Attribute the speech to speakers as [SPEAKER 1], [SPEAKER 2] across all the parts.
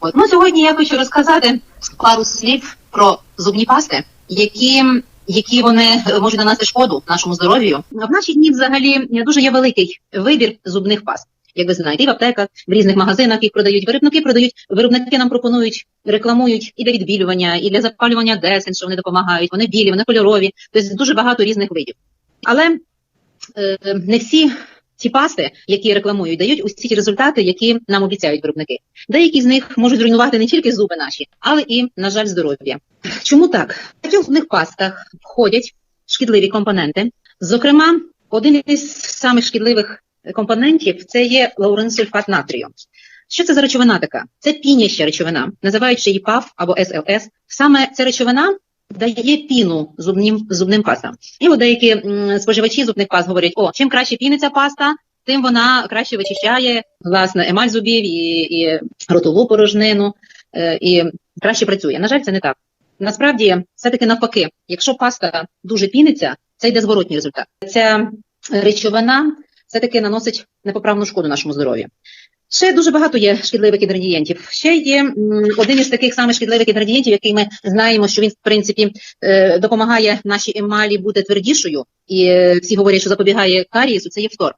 [SPEAKER 1] От ну сьогодні я хочу розказати пару слів про зубні пасти, які які вони можуть нанести шкоду нашому здоров'ю. В наші дні взагалі дуже є великий вибір зубних паст. Як ви знаєте, і в аптеках, в різних магазинах їх продають, виробники продають, виробники нам пропонують, рекламують і для відбілювання, і для запалювання десен, що вони допомагають. Вони білі, вони кольорові, тобто дуже багато різних видів. Але е, не всі ці пасти, які рекламують, дають усі ті результати, які нам обіцяють виробники. Деякі з них можуть зруйнувати не тільки зуби наші, але і, на жаль, здоров'я. Чому так? В цих пастах входять шкідливі компоненти. Зокрема, один із самих шкідливих компонентів це є лауренсульфат натрію. Що це за речовина така? Це піняща речовина, називаючи її ПАФ або СЛС. Саме ця речовина дає піну зубним зубним пастам. І от деякі споживачі зубних паст говорять: о, чим краще піниться паста, тим вона краще вичищає власне емаль зубів і і ротову порожнину е, і краще працює. На жаль, це не так. Насправді, все-таки навпаки, якщо паста дуже піниться, це йде зворотній результат. Ця речовина все-таки наносить непоправну шкоду нашому здоров'ю. Ще дуже багато є шкідливих інгредієнтів. Ще є один із таких самих шкідливих інгредієнтів, який ми знаємо, що він в принципі е, допомагає нашій емалі бути твердішою, і е, всі говорять, що запобігає карієсу, це є фтор.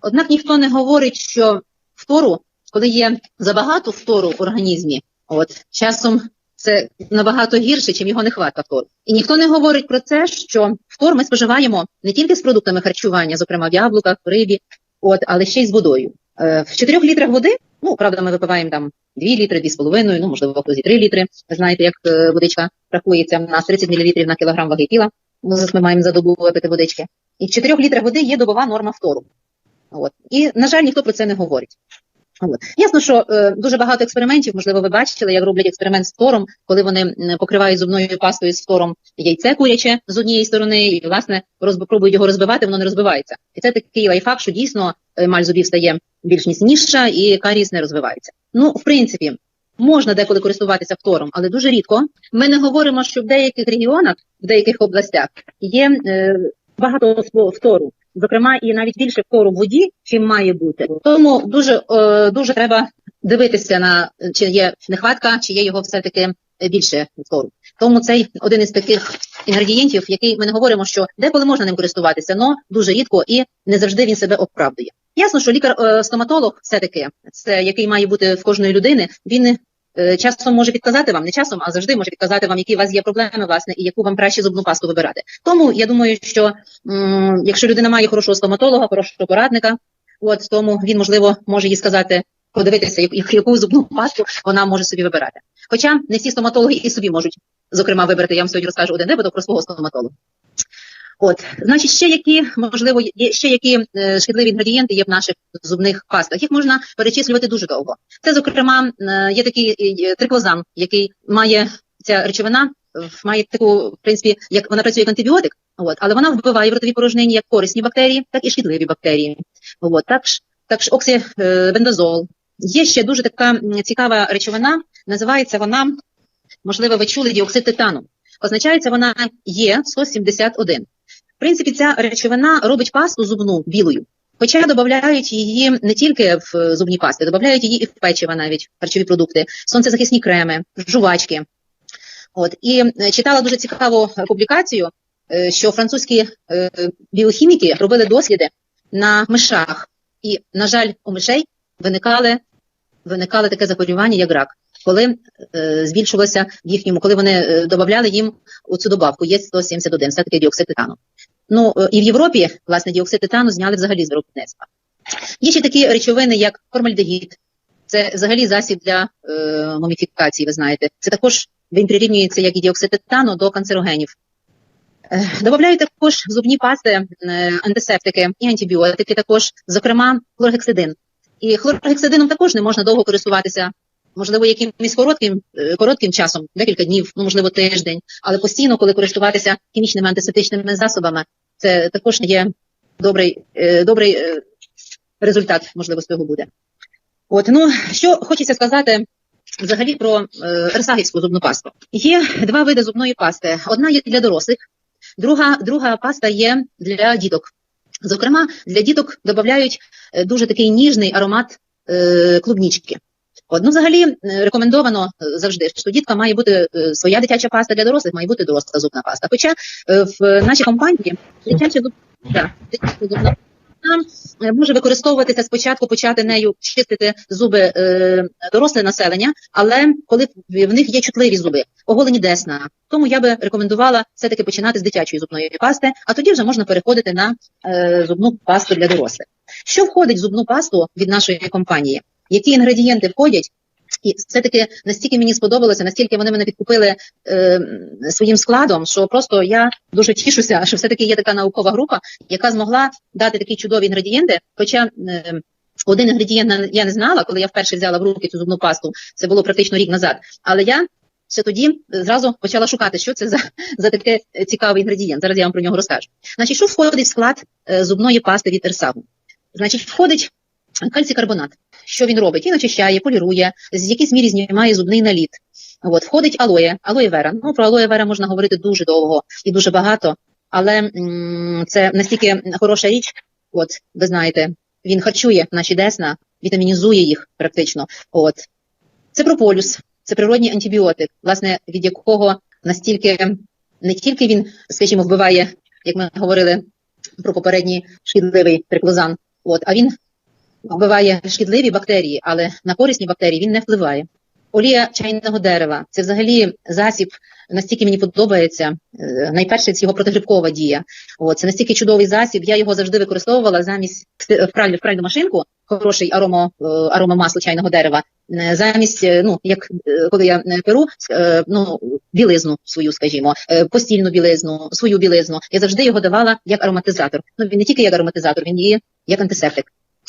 [SPEAKER 1] Однак ніхто не говорить, що фтору, коли є забагато фтору в організмі, от часом це набагато гірше, чим його нехватка фтору. І ніхто не говорить про це, що фтор ми споживаємо не тільки з продуктами харчування, зокрема в яблуках, в рибі, от, але ще й з водою. Е, в 4 літрах води, ну правда, ми випиваємо там 2 літри, 2,5, ну можливо, хтось і 3 літри. Знаєте, як е, водичка рахується в нас 30 мл на кілограм ваги тіла. Ми маємо за добу випити водички. І в 4 літрах води є добова норма фтору. От. І, на жаль, ніхто про це не говорить. От. Ясно, що е, дуже багато експериментів, можливо, ви бачили, як роблять експеримент з фтором, коли вони покривають зубною пастою з фтором яйце куряче з однієї сторони, і, власне, розб... пробують його розбивати, воно не розбивається. І це такий лайфхак, що дійсно емаль зубів стає більш міцніша і каріс не розвивається. Ну, в принципі, можна деколи користуватися фтором, але дуже рідко. Ми не говоримо, що в деяких регіонах, в деяких областях є е, багато фтору. Зокрема, і навіть більше фтору в воді, чим має бути. Тому дуже е, дуже треба дивитися на чи є нехватка, чи є його все-таки більше фтору. Тому цей один із таких інгредієнтів, який ми не говоримо, що деколи можна ним користуватися, але дуже рідко і не завжди він себе оправдує. Ясно, що лікар-стоматолог, все таки, це який має бути в кожної людини, він е, часом може підказати вам, не часом, а завжди може підказати вам, які у вас є проблеми, власне, і яку вам краще зубну пасту вибирати. Тому я думаю, що якщо людина має хорошого стоматолога, хорошого порадника, от тому він можливо може їй сказати. Подивитися, яку зубну пасту вона може собі вибирати. Хоча не всі стоматологи і собі можуть, зокрема, вибрати. Я вам сьогодні розкажу один випадок про свого стоматолога. От, значить, ще які можливо є ще які е, шкідливі інгредієнти є в наших зубних пастах. Їх можна перечислювати дуже довго. Це, зокрема, е, є такий е, триклозан, який має ця речовина, має таку, в принципі, як вона працює як антибіотик, от, але вона вбиває в ротовій порожнині як корисні бактерії, так і шкідливі бактерії. От, також також оксибендазол. Є ще дуже така цікава речовина, називається вона, можливо, ви чули діоксид титану. Означається вона Є 171 принципі, ця речовина робить пасту зубну білою. Хоча додають її не тільки в зубні пасти, додають її і в печива навіть харчові продукти, сонцезахисні креми, жувачки. От і е, читала дуже цікаву публікацію, е, що французькі е, біохіміки робили досліди на мишах, і, на жаль, у мишей виникали виникали таке захворювання, як рак, коли е, збільшувалося в їхньому, коли вони е, додавали їм цю добавку, є 171, все таки діоксид титану. Ну і в Європі власне діоксид титану зняли взагалі з виробництва. Є ще такі речовини, як формальдегід, це взагалі засіб для е, муміфікації, ви знаєте. Це також він прирівнюється, як і діоксид титану, до канцерогенів. Е, Додають також в зубні пасти е, антисептики і антибіотики, також, зокрема, хлоргексидин. І хлоргексидином також не можна довго користуватися, можливо, якимось коротким е, коротким часом, декілька днів, ну можливо, тиждень, але постійно, коли користуватися хімічними антисептичними засобами, це також є добрий е, добрий е, результат, можливо, з цього буде. От, ну, що хочеться сказати взагалі про е, ерсагівську зубну пасту. Є два види зубної пасти. Одна є для дорослих, друга друга паста є для діток. Зокрема, для діток додають дуже такий ніжний аромат клубнічки. От, ну, взагалі е, рекомендовано е, завжди, що дітка має бути е, своя дитяча паста для дорослих, має бути доросла зубна паста. Хоча в нашій компанії дитяча зубна, паста може використовуватися спочатку, почати нею чистити зуби доросле населення, але коли в них є чутливі зуби, оголені десна, тому я би рекомендувала все-таки починати з дитячої зубної пасти, а тоді вже можна переходити на зубну пасту для дорослих. Що входить в зубну пасту від нашої компанії? Які інгредієнти входять? І все-таки настільки мені сподобалося, настільки вони мене підкупили е, своїм складом, що просто я дуже тішуся, що все-таки є така наукова група, яка змогла дати такі чудові інгредієнти. Хоча е, один інгредієнт я не знала, коли я вперше взяла в руки цю зубну пасту, це було практично рік назад. Але я ще тоді е, зразу почала шукати, що це за, за таке цікавий інгредієнт. Зараз я вам про нього розкажу. Значить, що входить в склад е, зубної пасти від Ерсагу? Значить, входить кальцій-карбонат. Що він робить? Він очищає, полірує, з якійсь мірі знімає зубний наліт. От, входить алоє, алоє вера. Ну, про алоє вера можна говорити дуже довго і дуже багато, але м, це настільки хороша річ, от, ви знаєте, він харчує наші десна, вітамінізує їх практично. От. Це прополюс, це природній антибіотик, власне, від якого настільки не тільки він, скажімо, вбиває, як ми говорили про попередній шкідливий триклозан, от, а він вбиває шкідливі бактерії, але на корисні бактерії він не впливає. Олія чайного дерева це взагалі засіб, настільки мені подобається. Е, Найперше це його протигрибкова дія. От, це настільки чудовий засіб. Я його завжди використовувала замість в пральну, в пральну машинку, хороший аромо, е, аромамасло чайного дерева. е, Замість, е, ну як е, коли я е, перу, е, ну білизну свою, скажімо, е, постільну білизну, свою білизну. Я завжди його давала як ароматизатор. Ну він не тільки як ароматизатор, він є як антисептик.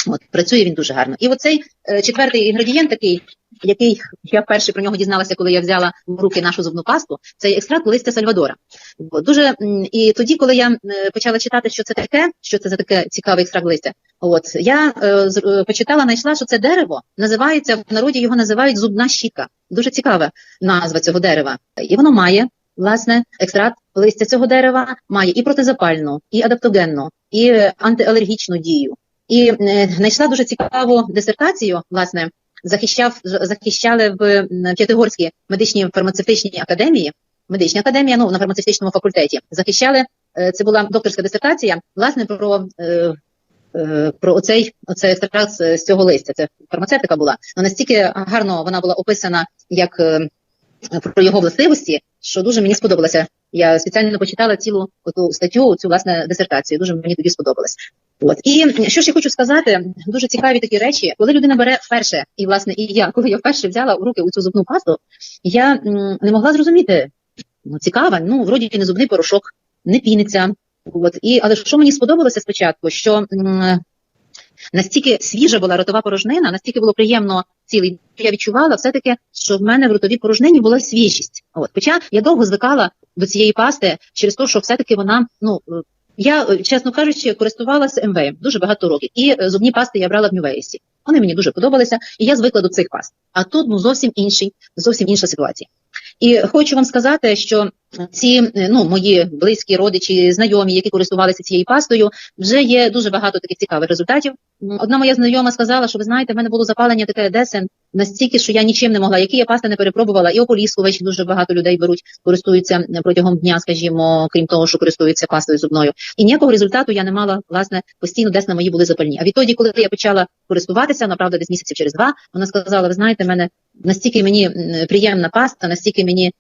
[SPEAKER 1] От працює він дуже гарно. І оцей е, четвертий інгредієнт, такий, який я вперше про нього дізналася, коли я взяла в руки нашу зубну пасту, це екстракт листя Сальвадора. Дуже і тоді, коли я е, почала читати, що це таке, що це за таке цікавий екстракт листя, от я е, е, почитала, знайшла, що це дерево називається в народі його називають зубна щітка. Дуже цікава назва цього дерева. І воно має. Власне, екстракт листя цього дерева має і протизапальну, і адаптогенну, і е, антиалергічну дію. І е, знайшла дуже цікаву дисертацію, власне, захищав, захищали в П'ятигорській медичній фармацевтичній академії, медична академія, ну, на фармацевтичному факультеті, захищали, е, це була докторська дисертація, власне, про, е, про оцей, оцей екстракт з, цього листя. Це фармацевтика була. Ну, настільки гарно вона була описана як про його властивості, що дуже мені сподобалося. Я спеціально почитала цілу ту статтю, цю власне дисертацію. Дуже мені тоді сподобалось. От і що ж я хочу сказати, дуже цікаві такі речі, коли людина бере вперше, і власне і я, коли я вперше взяла у руки у цю зубну пасту, я м, не могла зрозуміти. Ну цікава, ну вроді не зубний порошок, не піниться. От і але що мені сподобалося спочатку, що м, настільки свіжа була ротова порожнина, настільки було приємно цілий. Я відчувала все-таки, що в мене в ротовій порожнині була свіжість. От, хоча я довго звикала до цієї пасти через те, що все-таки вона, ну я, е, чесно кажучи, користувалася МВ дуже багато років, і е, зубні пасти я брала в Нювейсі. Вони мені дуже подобалися, і я звикла до цих паст. А тут ну зовсім інший, зовсім інша ситуація. І хочу вам сказати, що ці ну мої близькі родичі, знайомі, які користувалися цією пастою, вже є дуже багато таких цікавих результатів. Одна моя знайома сказала, що ви знаєте, в мене було запалення таке десен настільки, що я нічим не могла. Які я пасти не перепробувала, і ополіскувач дуже багато людей беруть, користуються е, протягом дня, скажімо, крім того, що користуються пастою зубною. І ніякого результату я не мала, власне, постійно десна мої були запальні. А відтоді, коли я почала користуватися, направда, десь місяців через два, вона сказала: ви знаєте, в мене настільки мені приємна паста, настільки мені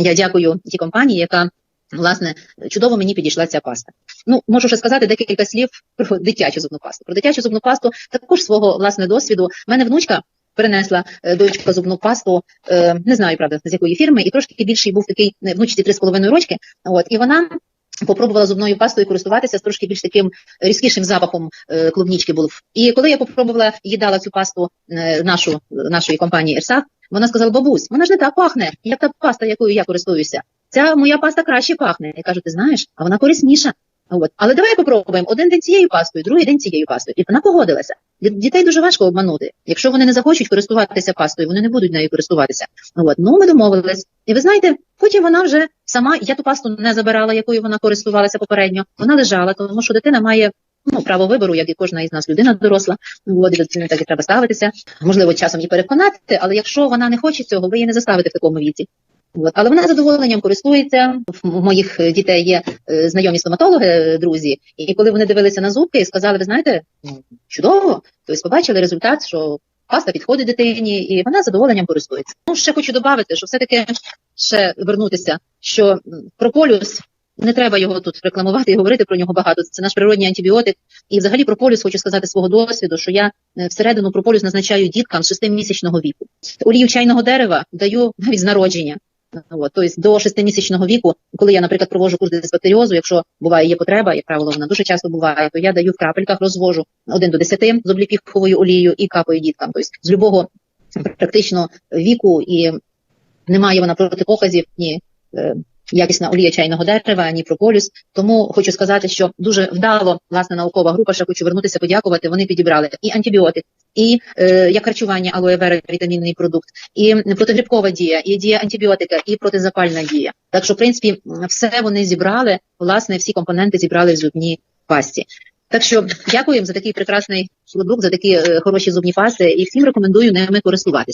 [SPEAKER 1] я дякую тій компанії, яка власне чудово мені підійшла ця паста. Ну можу ще сказати декілька слів про дитячу зубну пасту. Про дитячу зубну пасту також свого власне досвіду. У мене внучка перенесла е, дочка зубну пасту, е, не знаю правда з якої фірми, і трошки більший був такий е, внучці 3,5 рочки. От і вона. Попробувала зубною пастою користуватися з трошки більш таким різкішим запахом е, клубнічки був. І коли я попробувала їдала цю пасту е, нашу нашої компанії Ерсак, вона сказала: бабусь, вона ж не так пахне, як та паста, якою я користуюся. Ця моя паста краще пахне. Я кажу, ти знаєш, а вона корисніша. От. Але давай попробуємо один день цією пастою, другий день цією пастою. І вона погодилася. Ді- Дітей дуже важко обманути. Якщо вони не захочуть користуватися пастою, вони не будуть нею користуватися. От. Ну, ми домовились. І ви знаєте, потім вона вже сама, я ту пасту не забирала, якою вона користувалася попередньо. Вона лежала, тому що дитина має ну, право вибору, як і кожна із нас людина доросла. От, так і треба ставитися. Можливо, часом її переконати, але якщо вона не хоче цього, ви її не заставите в такому віці. От. Але вона задоволенням користується. В моїх е, дітей є е, знайомі стоматологи, е, друзі, і коли вони дивилися на зубки і сказали, ви знаєте, ну, чудово, тобто побачили результат, що паста підходить дитині, і вона задоволенням користується. Ну, ще хочу додати, що все-таки ще вернутися, що прополюс не треба його тут рекламувати і говорити про нього багато. Це наш природній антибіотик. І взагалі прополюс хочу сказати свого досвіду, що я всередину прополюс назначаю діткам з 6-місячного віку. Олію чайного дерева даю навіть з народження. От, тобто до шестимісячного віку, коли я, наприклад, провожу курс дисбактеріозу, якщо буває є потреба, як правило, вона дуже часто буває, то я даю в крапельках, розвожу 1 до 10 з обліпіховою олією і капаю діткам. Тобто з любого практично віку і немає вона протипоказів ні. Якісна олія чайного дерева, ні прополіс. Тому хочу сказати, що дуже вдало власне наукова група. Ще хочу вернутися, подякувати. Вони підібрали і антибіотик, і е, як харчування алоe вера, вітамінний продукт, і протигрибкова дія, і дія антибіотика, і протизапальна дія. Так що, в принципі, все вони зібрали. Власне, всі компоненти зібрали в зубній пасті. Так що дякую їм за такий прекрасний продукт, за такі е, хороші зубні пасти, і всім рекомендую ними користуватися.